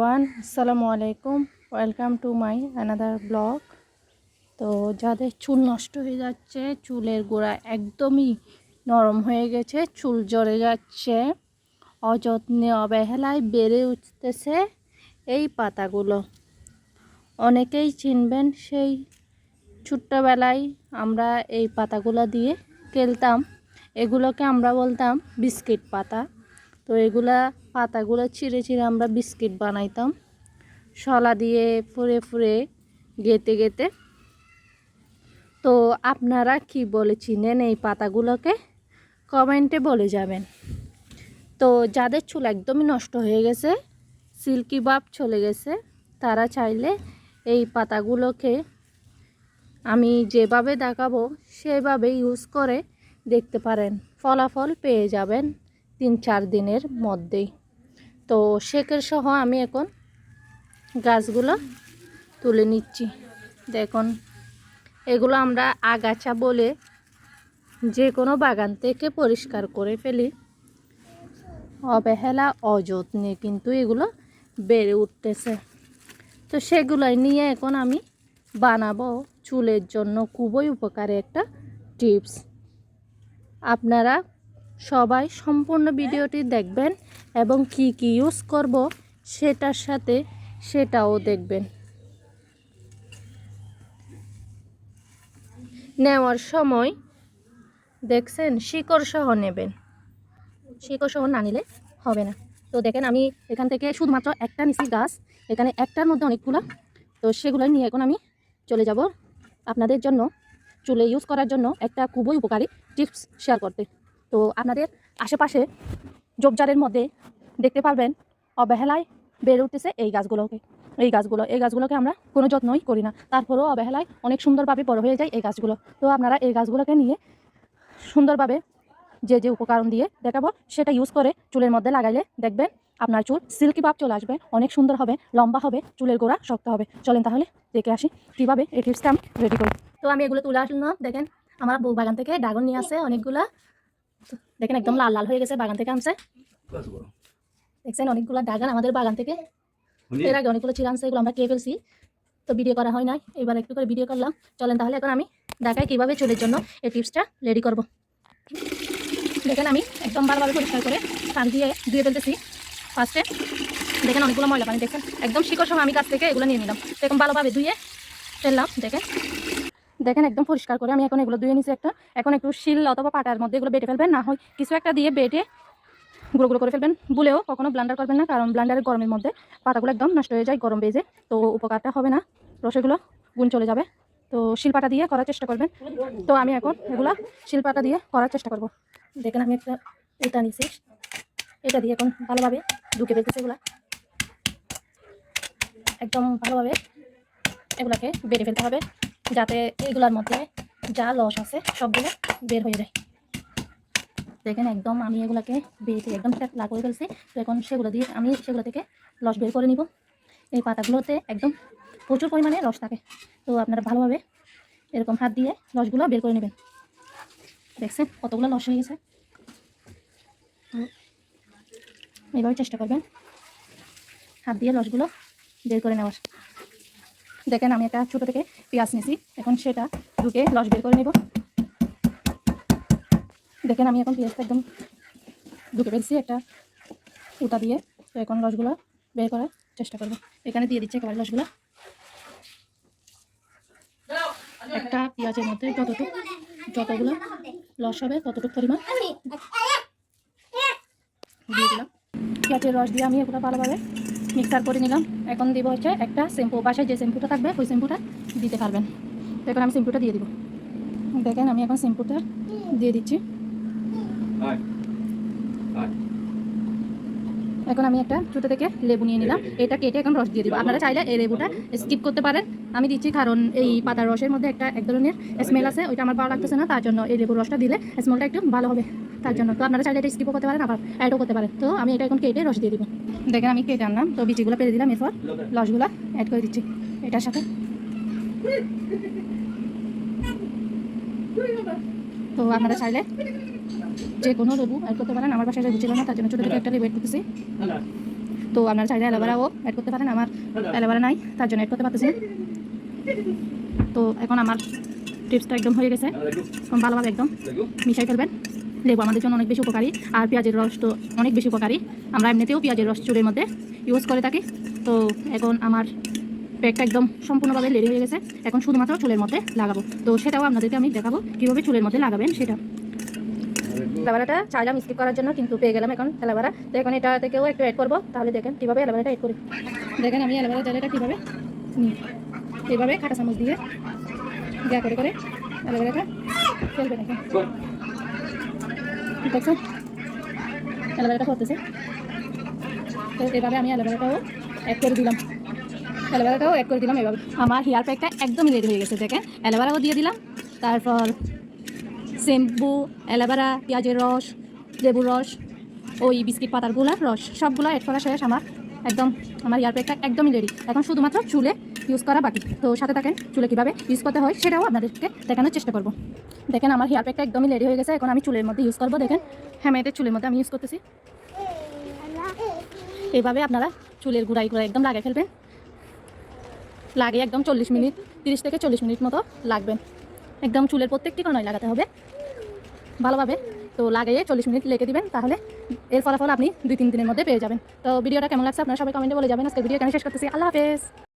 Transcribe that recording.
Everyone আসসালামু আলাইকুম। Welcome to my another blog তো যাদের চুল নষ্ট হয়ে যাচ্ছে, চুলের গোড়া একদমই নরম হয়ে গেছে, চুল জ্বরে যাচ্ছে, অযত্নে অবহেলায় বেড়ে উঠতেছে এই পাতাগুলো। অনেকেই চিনবেন সেই ছোট্টবেলায় আমরা এই পাতাগুলো দিয়ে খেলতাম। এগুলোকে আমরা বলতাম বিস্কিট পাতা। তো এগুলা পাতাগুলো ছিঁড়ে ছিঁড়ে আমরা বিস্কিট বানাইতাম। শলা দিয়ে ফুরে ফুরে গেতে গেতে। তো আপনারা কি বলে চিনেন এই পাতাগুলোকে? কমেন্টে বলে যাবেন। তো যাদের চুল একদমই নষ্ট হয়ে গেছে, সিল্কি ভাব চলে গেছে, তারা চাইলে এই পাতাগুলোকে আমি যেভাবে দেখাবো, সেভাবে ইউজ করে দেখতে পারেন। ফলাফল পেয়ে যাবেন তিন চার দিনের মধ্যেই। তো শেকের সহ আমি এখন গাছগুলো তুলে নিচ্ছি। দেখুন, এগুলো আমরা আগাছা বলে যে কোনো বাগান থেকে পরিষ্কার করে ফেলি। অবহেলা, অযত্নে কিন্তু এগুলো বেড়ে উঠতেছে। তো সেগুলোই নিয়ে এখন আমি বানাবো। চুলের জন্য খুবই উপকারী একটা টিপস। আপনারা সবাই সম্পূর্ণ ভিডিওটি দেখবেন এবং কি কি ইউজ করব সেটার সাথে সেটাও দেখবেন। নেওয়ার সময় দেখছেন শিকড় সহ নেবেন। শিকড় সহ না নিলে হবে না। তো দেখেন আমি এখান থেকে শুধুমাত্র একটা নিছি গাছ, এখানে একটার মধ্যে অনেকগুলো। তো সেগুলো নিয়ে এখন আমি চলে যাব আপনাদের জন্য, চুলে ইউজ করার জন্য একটা খুবই উপকারী টিপস শেয়ার করতে। তো আপনাদের আশেপাশে জোবজারের মধ্যে দেখতে পারবেন অবহেলায় বেড়ে উঠতেছে এই গাছগুলোকে। এই গাছগুলো, এই গাছগুলোকে আমরা কোনো যত্নই করি না। তারপরেও অবহেলায় অনেক সুন্দরভাবে বড় হয়ে যায় এই গাছগুলো। তো আপনারা এই গাছগুলোকে নিয়ে সুন্দরভাবে যে যে উপকরণ দিয়ে দেখাবো, সেটা ইউজ করে চুলের মধ্যে লাগাইলে দেখবেন আপনার চুল সিল্কি ভাব চলে আসবে, অনেক সুন্দর হবে, লম্বা হবে, চুলের গোড়া শক্ত হবে। চলেন তাহলে দেখে আসি কীভাবে এই টিপসটা আমি রেডি করি। তো আমি এগুলো তুলে আসলাম, দেখেন আমার বউ বাগান থেকে ড্রাগন নিয়ে আসে অনেকগুলা। দেখেন একদম লাল লাল হয়ে গেছে বাগান থেকে আনছে। দেখছেন অনেকগুলো ড্রাগন আমাদের বাগান থেকে। এর আগে অনেকগুলো ছিল আনছে এগুলো আমরা খেয়ে ফেলছি। তো ভিডিও করা হয় নাই এবার একটু করে ভিডিও করলাম। চলেন তাহলে এখন আমি দেখাই কীভাবে চুলের জন্য এই টিপসটা রেডি করব। দেখেন আমি একদম ভালোভাবে পরিষ্কার করে পান দিয়ে ধুয়ে ফেলতেছি। ফার্স্টে দেখেন অনেকগুলো ময়লা পানি দেখেন একদম শিকড় সময় আমি কাছ থেকে এগুলো নিয়ে নিলাম। তো এখন ভালোভাবে ধুয়ে ফেললাম দেখেন। দেখেন একদম পরিষ্কার করে আমি এখন এগুলো ধুয়ে নিছি একটা। এখন একটু শিল অথবা পাটার মধ্যে এগুলো বেটে ফেলবেন, না হয় কিছু একটা দিয়ে বেটে গুঁড়ো গুঁড়ো করে ফেলবেন। বলেও কখনো ব্লান্ডার করবেন না, কারণ ব্লান্ডারের গরমের মধ্যে পাতাগুলো একদম নষ্ট হয়ে যায় গরম বেজে তো উপকারটা হবে না। রসেগুলো গুণ চলে যাবে। তো শিলপাটা দিয়ে করার চেষ্টা করবেন। তো আমি এখন এগুলো শিলপাটা দিয়ে করার চেষ্টা করব। দেখেন আমি একটা এটা নিছি। এটা দিয়ে এখন ভালোভাবে ঢুকে ফেলতেছি এগুলা। একদম ভালোভাবে এগুলাকে বেড়ে ফেলতে হবে। যাতে এগুলার মধ্যে যা লস আছে সবগুলো বের হয়ে যায়। দেখেন একদম আমি এগুলাকে বেটে একদম ট্যাপলা করে ফেলছি। তো এখন সেগুলো দিয়ে আমি সেগুলো থেকে লস বের করে নিব। এই পাতাগুলোতে একদম প্রচুর পরিমাণে রস থাকে। তো আপনারা ভালোভাবে এরকম হাত দিয়ে রসগুলো বের করে নেবেন। দেখছেন কতগুলো লস হয়ে গেছে। এইভাবে চেষ্টা করবেন হাত দিয়ে রসগুলো বের করে নেওয়ার। দেখেন আমি একটা ছোটো থেকে পেঁয়াজ নিয়েছি এখন সেটা ঢুকে রস বের করে নেব। দেখেন আমি এখন পেঁয়াজটা একদম ঢুকে ফেলছি একটা উটা দিয়ে। তো এখন রসগুলো বের করার চেষ্টা করব। এখানে দিয়ে দিচ্ছে একেবারে রসগুলো। একটা পেঁয়াজের মধ্যে যতটুকু যতগুলো রস হবে ততটুকু পরিমাণ দিয়ে দিলাম। পেঁয়াজের রস দিয়ে আমি এগুলো ভালোভাবে মিক্সার করে নিলাম। এখন দিব হচ্ছে একটা শ্যাম্পু বাসায় যে শ্যাম্পুটা থাকবে ওই শ্যাম্পুটা দিতে পারবেন। এখন আমি শ্যাম্পুটা দিয়ে দিব। দেখেন আমি এখন শ্যাম্পুটা দিয়ে দিচ্ছি। এখন আমি একটা ছোটো থেকে লেবু নিয়ে নিলাম। এটা কেটে এখন রস দিয়ে দিব। আপনারা চাইলে এই লেবুটা স্কিপ করতে পারেন। আমি দিচ্ছি কারণ এই পাতার রসের মধ্যে একটা এক ধরনের স্মেল আছে ওইটা আমার ভালো লাগতেছে না। তার জন্য এই লেবুর রসটা দিলে স্মেলটা একটু ভালো হবে। তার জন্য। তো আপনারা চাইলে এটা স্কিপও করতে পারেন, আবার অ্যাডও করতে পারেন। তো আমি এটা এখন কেটে রস দিয়ে দিব। দেখেন আমি কেটে আনলাম। তো বিচিগুলো পেরে দিলাম এরপর। রসগুলো অ্যাড করে দিচ্ছি এটার সাথে। তো আপনারা চাইলে যে কোনো লেবু অ্যাড করতে পারেন। আমার বাসায় লেবু না, তার জন্য ছোটো থেকে একটা লেবু অ্যাড করতেছি। তো আপনারা চাইলে অ্যালোভেরাও অ্যাড করতে পারেন। আমার অ্যালোভেরা নাই, তার জন্য অ্যাড করতে পারতেছি তো এখন আমার টিপসটা একদম হয়ে গেছে। ভালোভাবে একদম মিশাই ফেলবেন। লেবু আমাদের জন্য অনেক বেশি উপকারী। আর পেঁয়াজের রস তো অনেক বেশি উপকারী। আমরা এমনিতেও পেঁয়াজের রস চুলের মধ্যে ইউজ করে থাকি। তো এখন আমার প্যাকটা একদম সম্পূর্ণভাবে রেডি হয়ে গেছে। এখন শুধুমাত্র চুলের মধ্যে লাগাবো। তো সেটাও আপনাদেরকে আমি দেখাবো, কীভাবে চুলের মধ্যে লাগাবেন সেটা। অ্যালোভেরাটা চাইলাম স্কিপ করার জন্য, কিন্তু পেয়ে গেলাম এখন অ্যালোভেরা তো এখন এটা থেকেও একটু অ্যাড করব। তাহলে দেখেন কীভাবে অ্যালোভেরাটা অ্যাড করি। দেখেন আমি অ্যালোভেরা জেলটা কীভাবে নিই। এইভাবে খাটা চামচ দিয়ে দেয়া করে করে অ্যালোভেরাটা চলবে দেখেন। দেখছেন অ্যালোভেরাটা করতেছে তো এভাবে আমি অ্যালোভেরাটাও অ্যাড করে দিলাম। অ্যালোভেরাটাও অ্যাড করে দিলাম এভাবে। আমার হেয়ার প্যাকটা একদমই রেডি হয়ে গেছে, দেখেন। অ্যালোভেরাও দিয়ে দিলাম। তারপর শ্যাম্পু অ্যালোভেরা, পেঁয়াজের রস, লেবুর রস, ওই বিস্কিট পাতারগুলার রস, সবগুলো অ্যাড করা শেষ আমার। একদম আমার হেয়ার প্যাকটা একদমই রেডি এখন শুধুমাত্র চুলে ইউজ করা বাকি। তো সাথে থাকেন চুলে কীভাবে ইউজ করতে হয় সেটাও আপনাদেরকে দেখানোর চেষ্টা করব। দেখেন আমার হেয়ার প্যাকটা একদমই রেডি হয়ে গেছে, এখন আমি চুলের মধ্যে ইউজ করব, দেখেন। হ্যাঁ মেয়েদের চুলের মধ্যে আমি ইউজ করতেছি। এইভাবে আপনারা চুলের গুঁড়াই গুঁড়াই একদম লাগিয়ে ফেলবেন। লাগে একদম চল্লিশ মিনিট, তিরিশ থেকে চল্লিশ মিনিট মতো লাগবেন একদম চুলের প্রত্যেকটি কোনায় লাগাতে হবে। ভালোভাবে তো লাগিয়ে চল্লিশ মিনিট লেগে দিবেন, তাহলে এর ফলাফল আপনি দুই তিন দিনের মধ্যে পেয়ে যাবেন। তো ভিডিওটা কেমন লাগছে আপনারা সবাই কমেন্টে বলে যাবেন। আজকে ভিডিও কেন শেষ করতেছি। আল্লাহ হাফেজ।